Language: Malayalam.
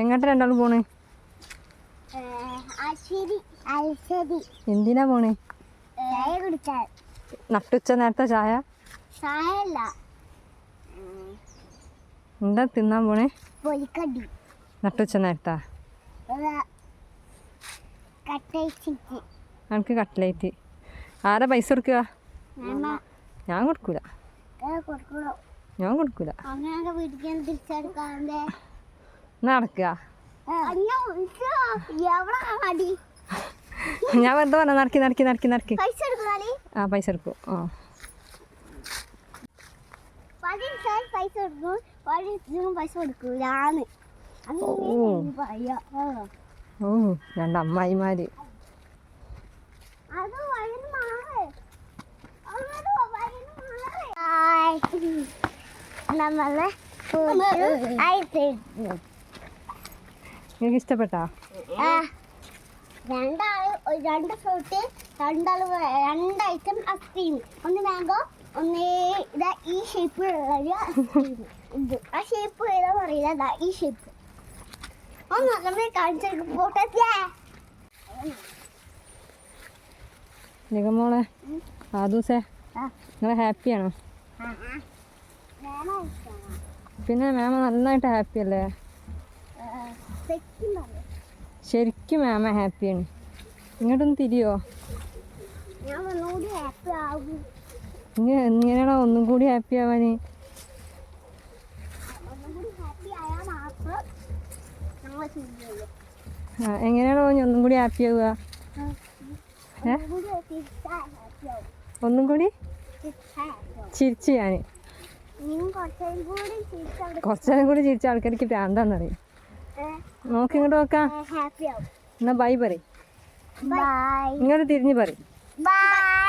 എങ്ങോട്ട് രണ്ടാളും പോണ്? എന്തിനാ പോണ്? നട്ടുച്ച നേരത്തെ ചായ? എന്താ തിന്നാൻ പോണേ? നട്ടുച്ച നേരത്താ? എനിക്ക് കട്ട്ലേറ്റ് ആരാ പൈസ കൊടുക്കുക? ഞാൻ കൊടുക്കൂല. ഞാൻ കൊടുക്കൂല. നടക്കുക. ഞാൻ വെറുതെ പറഞ്ഞ നടക്കി നടക്കി നടക്കി നടക്കി. ആ പൈസ എടുക്കും. ആ. പൈസ കൊടുക്കും പൈസ കൊടുക്കൂലാന്ന്. ഓ. രണ്ട് അമ്മായിമാര്. നമ്മളെ ആയിട്ടിരുന്നു. നിങ്ങൾക്ക് ഇഷ്ടപ്പെട്ടാ. രണ്ടാൾ രണ്ട് ഫ്രൂട്ട് രണ്ടാൾ രണ്ട് ഐറ്റം ഐസ്ക്രീം ഒന്ന് മാംഗോ ഒന്ന് ഇതാ ഈ ഷേപ്പിലുള്ള ഇത് ആ ഷേപ്പ് ഏതാ പറയില്ല ഈ ഷേപ്പ് ഒന്ന് നമ്മൾ കാണിച്ചു പോട്ടെ. നിഗമോളെ ആ ദിവസേ നിങ്ങൾ ഹാപ്പിയാണോ പിന്നെ മാമ നന്നായിട്ട് ഹാപ്പി അല്ലേ? ശരിക്കും മാമ ഹാപ്പിയാണ് ഇങ്ങോട്ടൊന്ന് തിരിയോ? ഇങ്ങനെ ഒന്നും കൂടി ഹാപ്പി ആവാന്? എങ്ങനെയാണോ ഒന്നും കൂടി ഹാപ്പി ആവുക? ഒന്നും കൂടി? ചിരിച്ചു ഞാൻ കുറച്ചേരം കൂടി ചിരിച്ച ആൾക്കാർക്ക് പ്രാന്താന്നറിയും നോക്ക്. ഇങ്ങോട്ട് നോക്കാം എന്നാ ബൈ പറയും. ഇങ്ങോട്ട് തിരിഞ്ഞു പറയും. ബൈ